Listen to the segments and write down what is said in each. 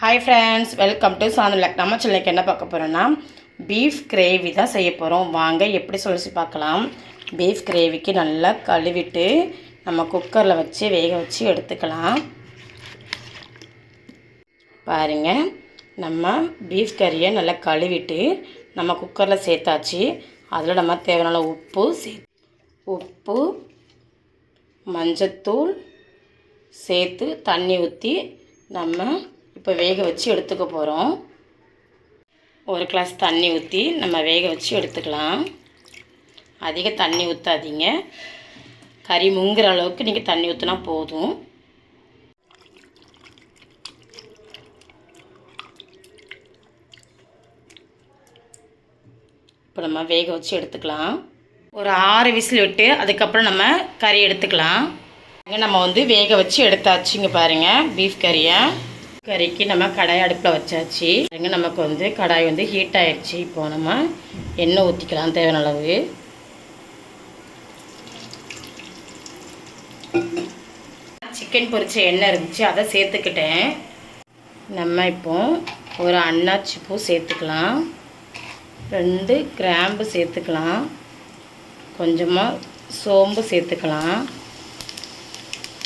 Hi friends welcome to சாந்தலக் நம்ம சில்லைக்கு என்ன பார்க்க போகிறோன்னா பீஃப் கிரேவி தான் செய்ய போகிறோம் வாங்க எப்படி சொல்லி பார்க்கலாம். பீஃப் கிரேவிக்கு நல்லா கழுவிட்டு நம்ம குக்கரில் வச்சு வேக வச்சு எடுத்துக்கலாம். பாருங்க நம்ம பீஃப் கறியை நல்லா கழுவிட்டு நம்ம குக்கரில் சேர்த்தாச்சு. அதில் நம்ம தேவையான உப்பு சே உப்பு மஞ்சத்தூள் சேர்த்து தண்ணி ஊற்றி நம்ம இப்போ வேக வச்சு எடுத்துக்க போகிறோம். ஒரு கிளாஸ் தண்ணி ஊற்றி நம்ம வேக வச்சு எடுத்துக்கலாம். அதிக தண்ணி ஊற்றாதீங்க கறி முங்குற அளவுக்கு நீங்கள் தண்ணி ஊற்றினா போதும். இப்போ நம்ம வேக வச்சு எடுத்துக்கலாம். ஒரு ஆறு விசில் விட்டு அதுக்கப்புறம் நம்ம கறி எடுத்துக்கலாம். நம்ம வந்து வேக வச்சு எடுத்தாச்சுங்க பாருங்கள் பீஃப் கறியை. கறிக்கு நம்ம கடாய் அடுப்பில் வச்சாச்சு. இங்கே நமக்கு வந்து கடாய் வந்து ஹீட் ஆயிடுச்சு. இப்போ நம்ம எண்ணெய் ஊற்றிக்கலாம் தேவையான அளவு. சிக்கன் பொரிச்ச எண்ணெய் இருந்துச்சு அதை சேர்த்துக்கிட்டேன். நம்ம இப்போ ஒரு அன்னாச்சி பூ சேர்த்துக்கலாம். ரெண்டு கிராம்பு சேர்த்துக்கலாம். கொஞ்சமாக சோம்பு சேர்த்துக்கலாம்.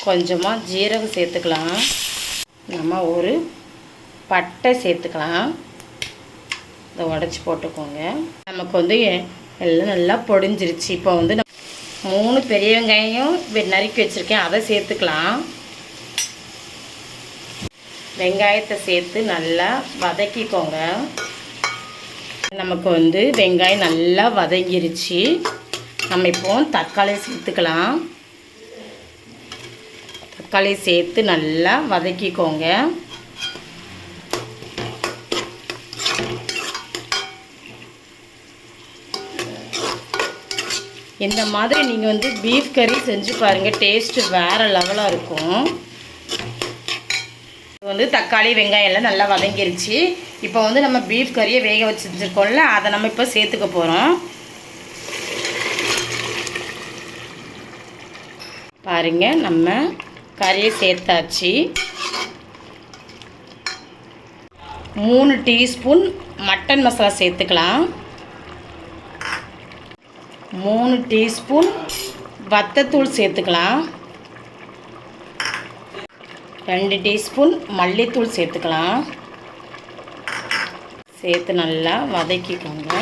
கொஞ்சமாக ஜீரகம் சேர்த்துக்கலாம். நம்ம ஒரு பட்டை சேர்த்துக்கலாம். இதை உடச்சி போட்டுக்கோங்க. நமக்கு வந்து எல்லாம் நல்லா பொடிஞ்சிருச்சு. இப்போ வந்து மூணு பெரிய வெங்காயம் வெ- நறுக்கி வச்சுருக்கேன். அதை சேர்த்துக்கலாம். வெங்காயத்தை சேர்த்து நல்லா வதக்கிக்கோங்க. நமக்கு வந்து வெங்காயம் நல்லா வதங்கிருச்சு. நம்ம இப்போ தக்காளி சேர்த்துக்கலாம். தக்காளி சேர்த்து நல்லா வதக்கிக்கோங்க. இந்த மாதிரி நீங்கள் வந்து பீஃப் கறி செஞ்சு பாருங்கள் டேஸ்ட்டு வேறு லெவலாக இருக்கும். இது வந்து தக்காளி வெங்காயம் எல்லாம் நல்லா வதங்கிருச்சு. இப்போ வந்து நம்ம பீஃப் கறியை வேக வச்சுருக்கோம்ல அதை நம்ம இப்போ சேர்த்துக்க போகிறோம் பாருங்கள் நம்ம கறியை சேர்த்தாச்சு. மூணு டீஸ்பூன் மட்டன் மசாலா சேர்த்துக்கலாம். மூணு டீஸ்பூன் வத்தத்தூள் சேர்த்துக்கலாம். ரெண்டு டீஸ்பூன் மல்லித்தூள் சேர்த்துக்கலாம். சேர்த்து நல்லா வதக்கிக்கோங்க.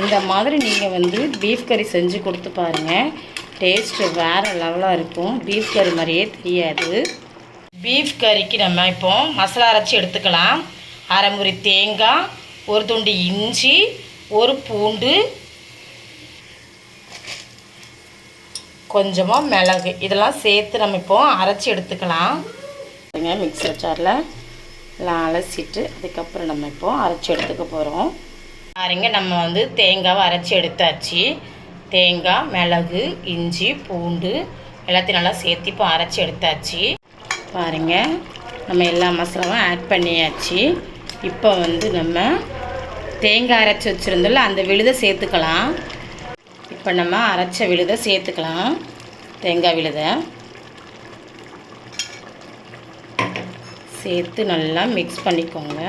இந்த மாதிரி நீங்கள் வந்து பீஃப் கறி செஞ்சு கொடுத்து பாருங்கள் டேஸ்ட்டு வேறு லெவலாக இருக்கும். பீஃப் கறி மாதிரியே தெரியாது. பீஃப் கறிக்கு நம்ம இப்போ மசாலா அரைச்சி எடுத்துக்கலாம். அரை முறி தேங்காய் ஒரு துண்டு இஞ்சி ஒரு பூண்டு கொஞ்சமாக மிளகு. இதெல்லாம் சேர்த்து நம்ம இப்போ அரைச்சி எடுத்துக்கலாம். மிக்சர் ஜாரில் எல்லாம் அலசிட்டு அதுக்கப்புறம் நம்ம இப்போ அரைச்சி எடுத்துக்க போகிறோம் பாருங்க நம்ம வந்து தேங்காவை அரைச்சி எடுத்தாச்சு. தேங்காய் மிளகு இஞ்சி பூண்டு எல்லாத்தையும் நல்லா சேர்த்து இப்போ அரைச்சி எடுத்தாச்சு. பாருங்க நம்ம எல்லா மசாலாவும் ஆட் பண்ணியாச்சு. இப்போ வந்து நம்ம தேங்காய் அரைச்சி வச்சுருந்தோம்ல அந்த விழுதை சேர்த்துக்கலாம். இப்போ நம்ம அரைச்ச விழுதை சேர்த்துக்கலாம். தேங்காய் விழுதை சேர்த்து நல்லா மிக்ஸ் பண்ணிக்கோங்க.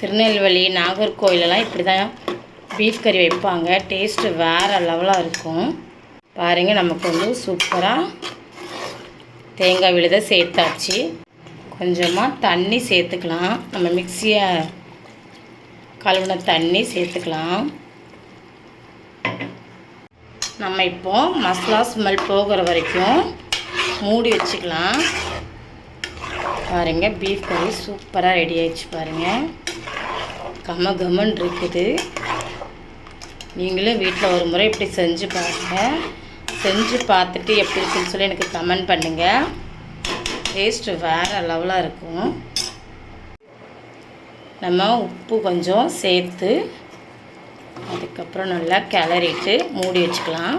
திருநெல்வேலி நாகர்கோயிலெல்லாம் இப்படி தான் பீஃப் கறி வைப்பாங்க. டேஸ்ட்டு வேறு லெவலாக இருக்கும். பாருங்கள் நமக்கு வந்து சூப்பராக தேங்காய் விழுதை சேர்த்தாச்சு. கொஞ்சமாக தண்ணி சேர்த்துக்கலாம். நம்ம மிக்சியை கழுவின தண்ணி சேர்த்துக்கலாம். நம்ம இப்போ மசாலா ஸ்மெல் போகிற வரைக்கும் மூடி வச்சுக்கலாம். பாருங்கள் பீஃப் கறி சூப்பராக ரெடி ஆயிடுச்சு பாருங்கள் கம கமன் இருக்குது. நீங்களும் வீட்டில் ஒரு முறை இப்படி செஞ்சு பாருங்கள் செஞ்சு பார்த்துட்டு எப்படி இருக்குன்னு சொல்லி எனக்கு கமெண்ட் பண்ணுங்கள் டேஸ்ட்டு வேறு லெவலாக இருக்கும். நம்ம உப்பு கொஞ்சம் சேர்த்து அதுக்கப்புறம் நல்லா கிளறிட்டு மூடி வச்சுக்கலாம்.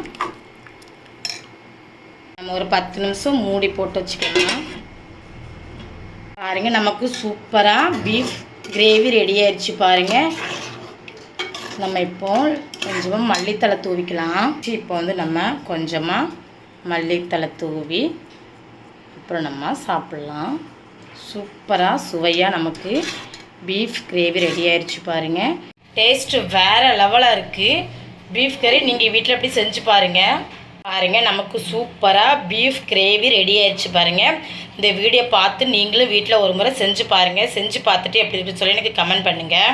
நம்ம ஒரு பத்து நிமிஷம் மூடி போட்டு வச்சுக்கலாம். பாருங்கள் நமக்கு சூப்பராக பீஃப் கிரேவி ரெடி ஆயிடுச்சு பாருங்கள் நம்ம இப்போ கொஞ்சமாக மல்லித்தலை தூவிக்கலாம். இப்போ வந்து நம்ம கொஞ்சமாக மல்லித்தலை தூவி அப்புறம் நம்ம சாப்பிட்லாம். சூப்பராக சுவையாக நமக்கு பீஃப் கிரேவி ரெடி ஆயிடுச்சு பாருங்கள் டேஸ்ட்டு வேறு லெவலாக இருக்குது பீஃப் கறி நீங்கள் வீட்டில் எப்படி செஞ்சு பாருங்கள் பாருங்கள் நமக்கு சூப்பராக பீஃப் கிரேவி ரெடி ஆயிடுச்சு பாருங்கள் இந்த வீடியோ பார்த்து நீங்களும் வீட்டில் ஒரு முறை செஞ்சு பாருங்கள் செஞ்சு பார்த்துட்டு எப்படி இருக்குன்னு சொல்லி எனக்கு கமெண்ட் பண்ணுங்கள்